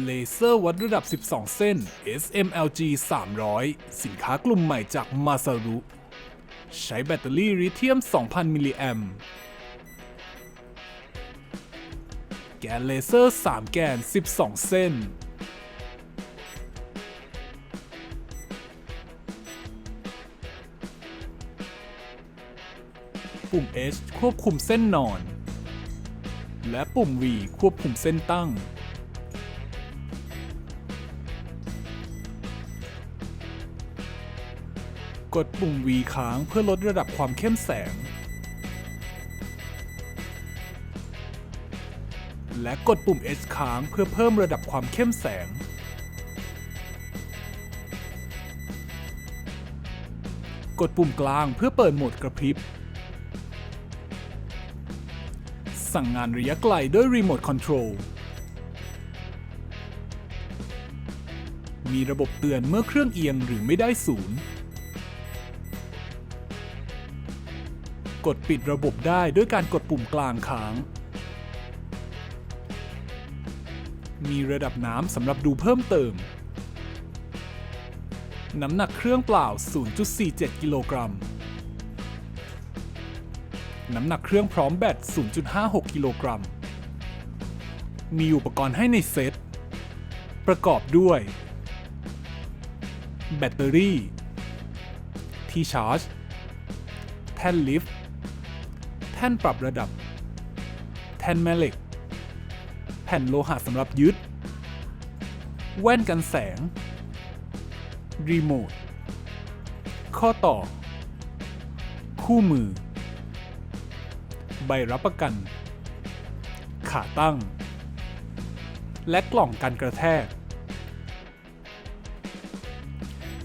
เลเซอร์วัดระดับ 12 เส้น SMLG 300 สินค้ากลุ่มใหม่จากมาซารุ ใช้แบตเตอรี่ลิเธียม 2,000 มิลลิแอมแกนเลเซอร์ 3 แกน 12 เส้น ปุ่ม H ควบคุมเส้นนอน และปุ่ม V ควบคุมเส้นตั้ง กดปุ่ม V ค้างเพื่อลดระดับความเข้มแสง และกดปุ่ม H ค้างเพื่อเพิ่มระดับความเข้มแสง กดปุ่มกลางเพื่อเปิดโหมดกระพริบ สั่งงานระยะไกลด้วยรีโมทคอนโทรลมีระบบเตือนเมื่อเครื่องเอียงหรือไม่ได้ศูนย์ กดปิดระบบได้ด้วยการกดปุ่มกลางค้าง มีระดับน้ำสำหรับดูเพิ่มเติม น้ำหนักเครื่องเปล่า 0.47 กิโลกรัม น้ำหนักเครื่องพร้อมแบต 0.56 กิโลกรัม มีอุปกรณ์ให้ในเซต ประกอบด้วย แบตเตอรี่ ที่ชาร์จ แท่นลิฟต์ ท่นปรับระดับ แท่นแม่เหล็ก แผ่นโลหะสำหรับยึด แว่นกันแสง รีโมท ข้อต่อ คู่มือ ใบรับประกัน ขาตั้ง และกล่องกันกระแทก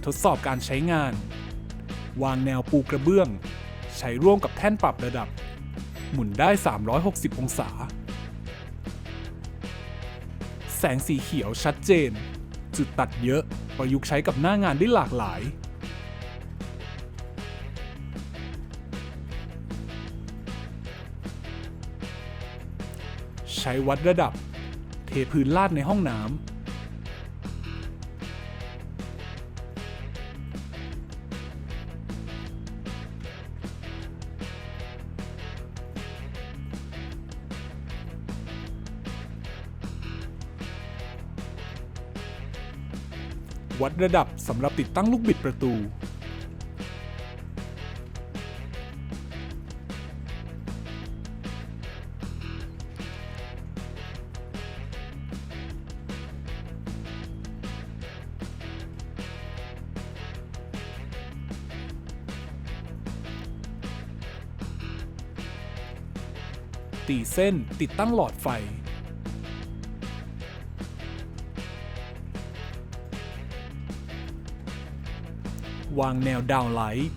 ทดสอบการใช้งาน วางแนวปูกระเบื้อง ใช้ร่วมกับแท่นปรับระดับ มุนได้ 360 องศา แสงสีเขียวชัดเจน จุดตัดเยอะ ประยุกต์ใช้กับหน้างานได้หลากหลาย ใช้วัดระดับ เทพื้นลาดในห้องน้ำ วัดระดับสำหรับติดตั้งลูกบิดประตู ตีเส้นติดตั้งหลอดไฟ วางแนวดาวน์ไลท์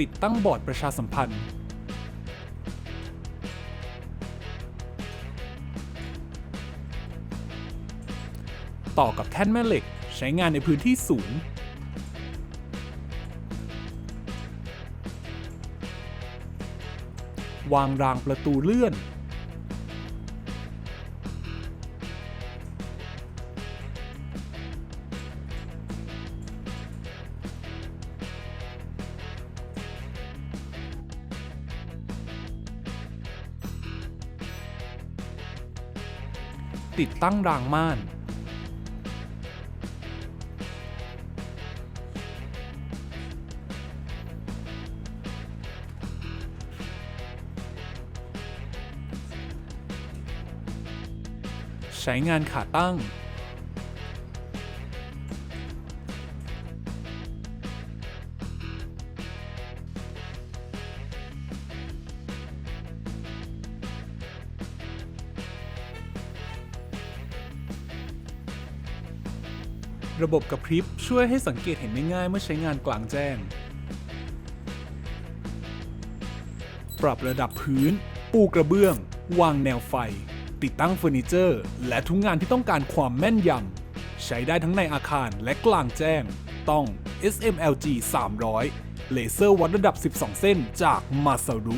ติดตั้งบอร์ดประชาสัมพันธ์ต่อกับแท่นแม่เหล็ก ใช้งานในพื้นที่สูง วางรางประตูเลื่อน ติดตั้งรางม่าน ใช้งานขาตั้ง ระบบกระพริบช่วยให้สังเกตเห็นได้ง่ายเมื่อใช้งานกลางแจ้ง ปรับระดับพื้น ปูกระเบื้อง วางแนวไฟ ติดตั้งเฟอร์นิเจอร์ และทุกงานที่ต้องการความแม่นยำ ใช้ได้ทั้งในอาคารและกลางแจ้ง ต้อง SMLG 300 เลเซอร์วัดระดับ 12 เส้นจากมาซารุ